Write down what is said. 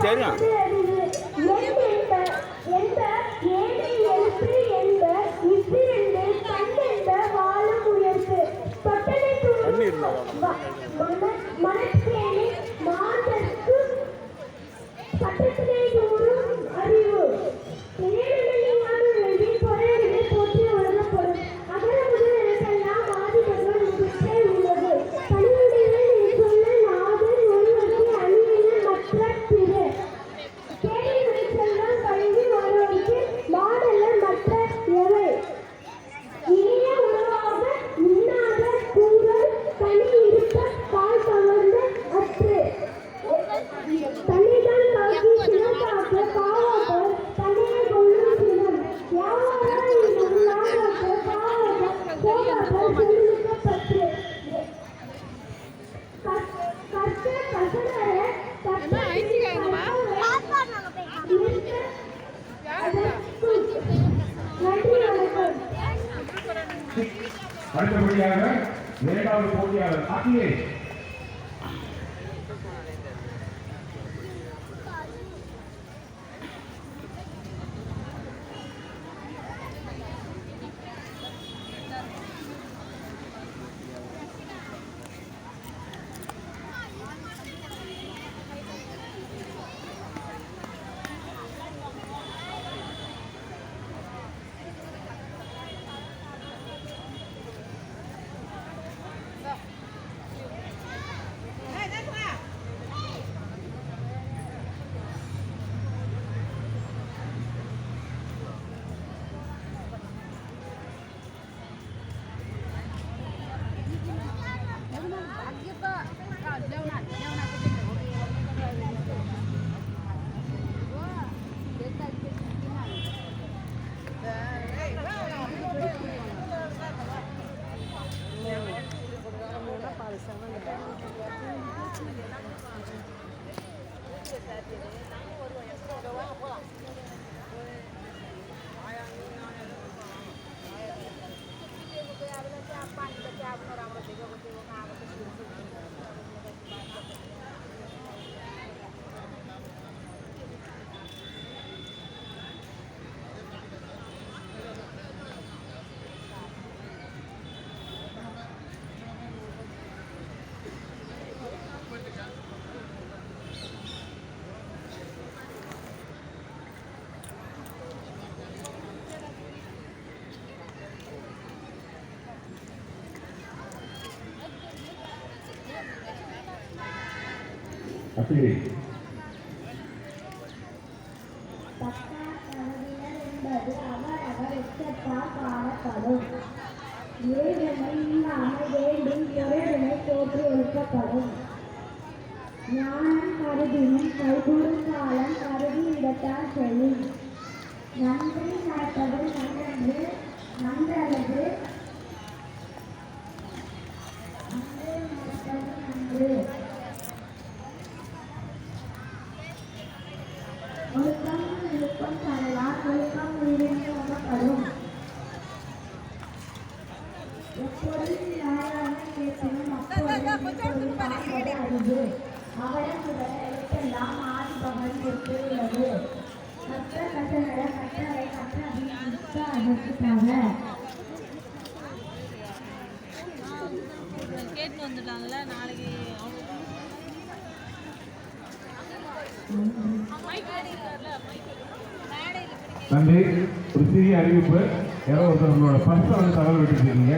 தெரியும் பண்ணி இருந்தா மனத்தேனி மாதற்கு பட்டத்திலே அடுத்தபடியாக இரண்டாவது போட்டியாளர் அகிலேஷ் அப்படி ஞானம் கருதினும் கைகூடும் காலம் கருதி இடத்தால் செல்லும் நன்றி நடப்பது நன்றன்று நன்றல்லது அன்று நடப்பது நன்று ஒழுக்கம் விழுப்பம் தரலாம் ஒழுக்கம் உயிரினை உணப்படும் எப்பொழுது யாரான கேட்பினும் அப்பொழுது அவரம் முதல் எழுத்தெல்லாம் கற்ற கற்றவை கற்ற அபிமுக கேட்டு வந்துட்டாங்கல்ல நாளைக்கு நன்றி. ஒரு சிறிய அறிவிப்பு. யாரோ ஒருத்தர் உங்களோட பர்ஸ் வந்து தகவல் விட்டுருக்கீங்க